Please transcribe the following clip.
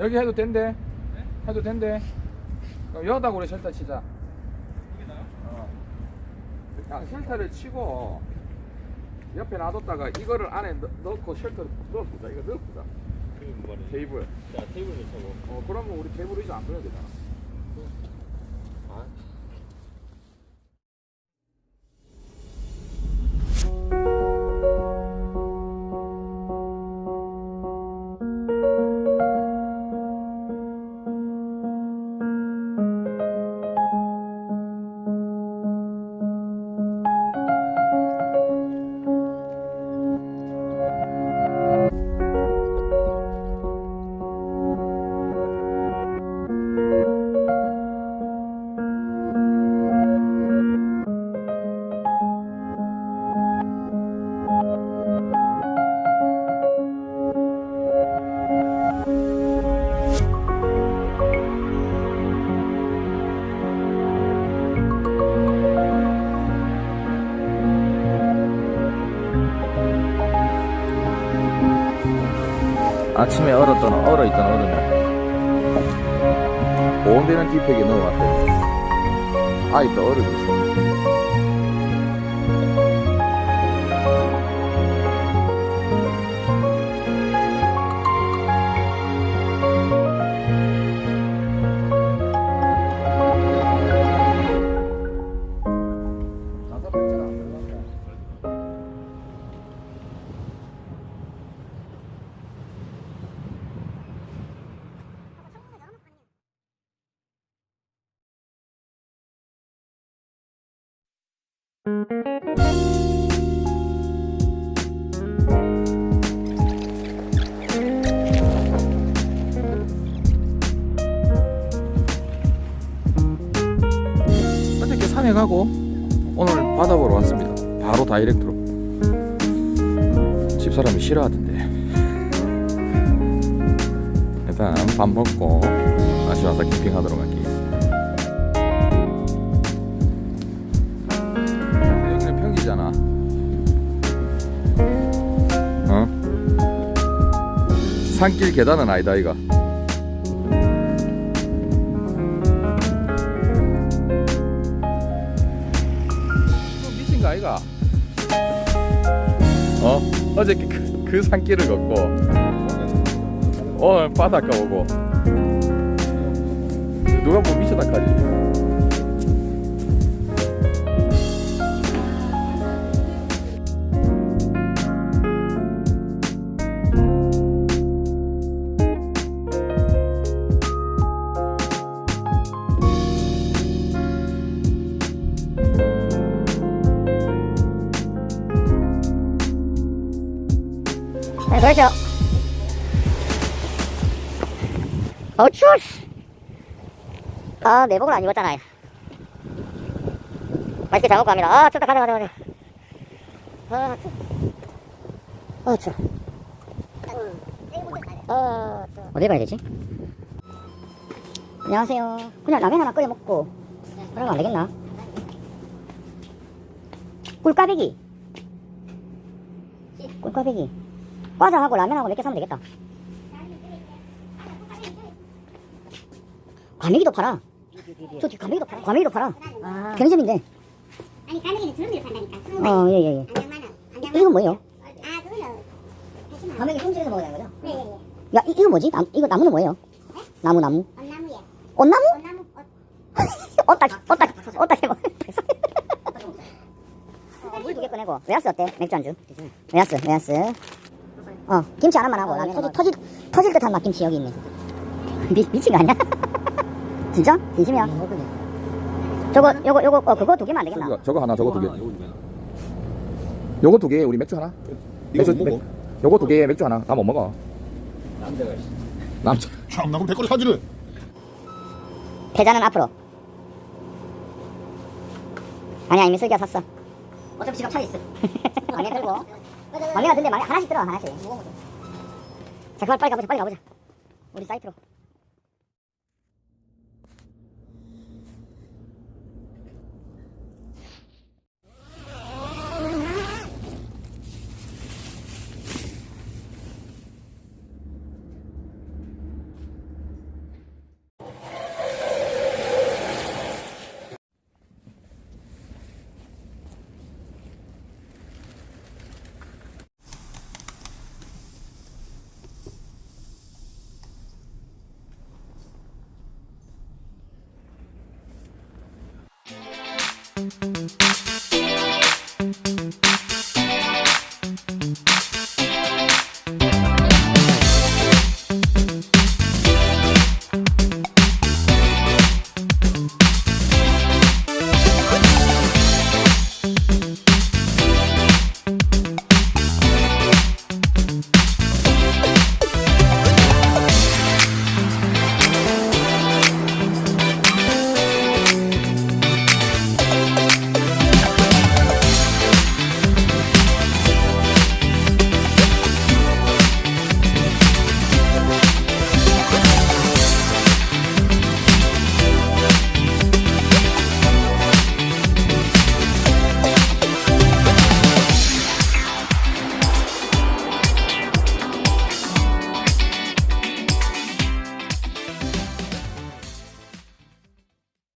여기 해도 된대. 해도 된대. 그럼 여기다가 우리 쉘터 치자. 어. 그냥 쉘터를 치고 옆에 놔뒀다가 이거를 안에 넣, 넣고 쉘터를 넣어보자. 이거 넣어보자. 테이블. 자 테이블 괜찮고 어 그러면 우리 테이블 의자 안 꺼내야 되잖아. 아 아침에 얼었던 얼어있던 얼음을 보온되는 뒷팩에 넣어놨더니 아직도 얼음이 있어 어저께 산에 가고 오늘 바다 보러 왔습니다. 바로 다이렉트로. 집사람이 싫어하던데. 일단 밥 먹고 다시 와서 캠핑하도록 할게요. 산길 계단은 아니다 이가. 이거 미친 거 아이가? 어? 어저께 그, 그 산길을 걷고 오늘 바닷가 오고 누가 뭐 미쳤다까지 네, 그렇죠. 어, 추워, 씨. 아, 내복을 안 입었잖아요. 맛있게 잘 먹고 갑니다. 아, 춥다, 가자, 가자, 가자. 아, 추워. 어, 추워. 어, 추워. 어디 가야 되지? 안녕하세요. 그냥 라면 하나 끓여 먹고. 그러면 안 되겠나? 꿀까베기. 꿀까베기. 과자하고 라면하고 몇 개 사면 되겠다. 과메기도 팔아. 저뒤 과메기도 팔아. 과메기도 팔아. 편의점인데. 아니 가격이 두른 대로 판다니까. 어, 예, 예, 예. 이- 이건 뭐예요? 아 그거는. 과메기 품질에서 먹어야 되는 거죠? 네, 네, 네. 야, 이, 이거 뭐지? 나, 이거 나무는 뭐예요? 나무, 나무. 언나무에. 온나무? 언나무 꽃. 어딱, 어딱, 어딱 해봐. 물두개 꺼내고. 웨하스 어때? 맥주 안주. 웨하스, 웨하스. 어, 김치 하나만 하고. 라면 터질, 터질, 터질 듯한 맛김치 여기 있네. 미, 미친 거 아니야? 진짜? 진심이야? 저거, 요거, 요거, 어, 그거 두 개만 안 되겠나? 저거, 저거 하나 저거 두 개 요거 두 개 우리 맥주 하나 맥주 못 먹어? 요거 두 개에 맥주 하나 나 못 먹어 남자가 있어 남자 참나 그럼 댓글 사주를 패자는 앞으로. 아니야, 이미 슬기가 샀어. 어차피 지갑 차에 있어. 막내 들고. 막내가 근데 막내 하나씩 들어, 하나씩. 자, 그만 빨리 가보자, 빨리 가보자. 우리 사이트로. Música